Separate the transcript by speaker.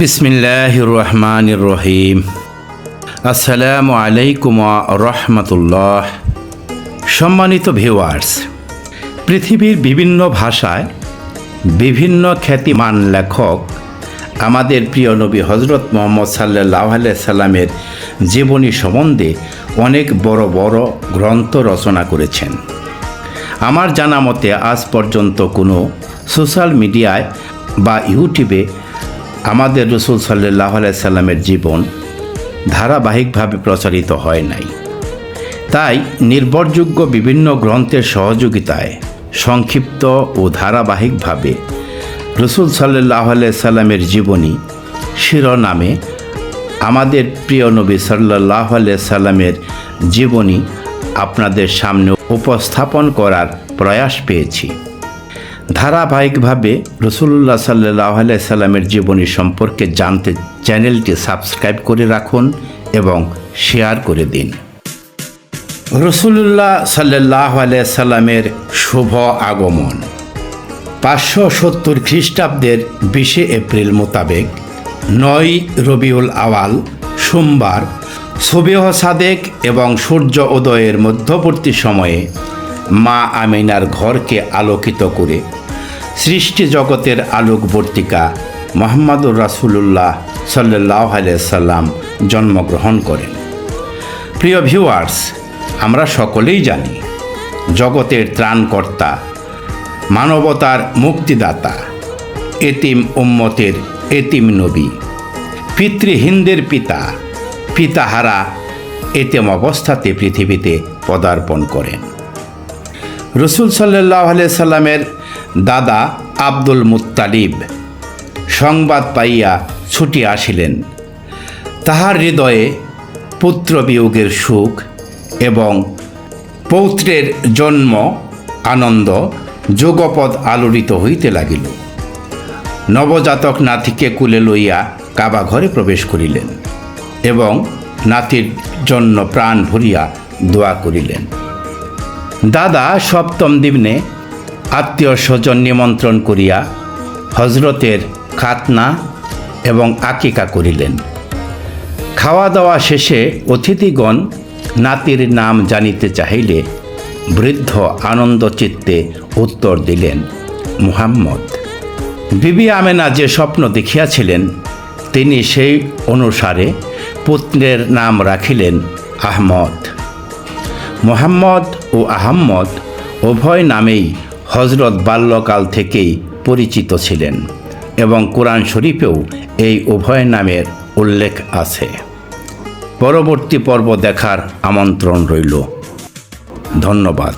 Speaker 1: বিসমিল্লাহ রহমান রহিম আসসালামু আলাইকুম রহমতুল্লাহ। সম্মানিত ভিউয়ার্স, পৃথিবীর বিভিন্ন ভাষায় বিভিন্ন খ্যাতিমান লেখক আমাদের প্রিয় নবী হজরত মোহাম্মদ সাল্লাহ সাল্লামের জীবনী সম্বন্ধে অনেক বড় বড় গ্রন্থ রচনা করেছেন। আমার জানা মতে আজ পর্যন্ত কোনো সোশ্যাল মিডিয়ায় বা ইউটিউবে আমাদের রসুল সাল্লাহ সাল্লামের জীবন ধারাবাহিকভাবে প্রচারিত হয় নাই। তাই নির্ভরযোগ্য বিভিন্ন গ্রন্থের সহযোগিতায় সংক্ষিপ্ত ও ধারাবাহিকভাবে রসুল সাল্লাহ সাল্লামের জীবনী শিরোনামে আমাদের প্রিয় নবী সাল্লাহ সাল্লামের জীবনী আপনাদের সামনে উপস্থাপন করার প্রয়াস পেয়েছি। ধারাবাহিকভাবে রসুল্লাহ সাল্লাহ সাল্লামের জীবনী সম্পর্কে জানতে চ্যানেলটি সাবস্ক্রাইব করে রাখুন এবং শেয়ার করে দিন। রসুল্লাহ সাল্লাহ সাল্লামের শুভ আগমন। পাঁচশো সত্তর খ্রিস্টাব্দের বিশে এপ্রিল মোতাবেক নয় রবিউল আওয়াল সোমবার সবিহ সাদেক এবং সূর্য উদয়ের মধ্যবর্তী সময়ে মা আমিনার ঘরকে আলোকিত করে সৃষ্টি জগতের আলোকবর্তিকা মোহাম্মদুর রাসুলুল্লাহ সাল্লাহ সাল্লাম জন্মগ্রহণ করেন। প্রিয় ভিউয়ার্স আমরা সকলেই জানি, জগতের ত্রাণকর্তা, মানবতার মুক্তিদাতা, এতিম উম্মতের এতিম নবী পিতৃহীনদের পিতা, পিতাহারা এতেম অবস্থাতে পৃথিবীতে পদার্পণ করেন। রসুল সাল্লাহ সাল্লামের দাদা আব্দুল মুত্তালিব। সংবাদ পাইয়া ছুটি আসিলেন। তাহার হৃদয়ে পুত্র বিয়োগের সুখ এবং পৌত্রের জন্ম আনন্দ যোগপদ আলোড়িত হইতে লাগিল। নবজাতক নাতিকে কুলে লইয়া কাবা ঘরে প্রবেশ করিলেন এবং নাতির জন্য প্রাণ ভরিয়া দোয়া করিলেন। দাদা সপ্তম দিনে আত্মীয় স্বজন নিমন্ত্রণ করিয়া হজরতের খাতনা এবং আকিকা করিলেন। খাওয়া দাওয়া শেষে অতিথিগণ নাতির নাম জানিতে চাহিলে বৃদ্ধ আনন্দ চিত্তে উত্তর দিলেন, মুহাম্মদ, বিবি আমেনা যে স্বপ্ন দেখিয়াছিলেন, তিনি সেই অনুসারে পুত্রের নাম রাখিলেন আহমদ। মোহাম্মদ ও আহম্মদ উভয় নামেই হজরত বাল্যকাল থেকেই পরিচিত ছিলেন এবং কোরআন শরীফেও এই উভয় নামের উল্লেখ আছে। পরবর্তী পর্ব দেখার আমন্ত্রণ রইল। ধন্যবাদ।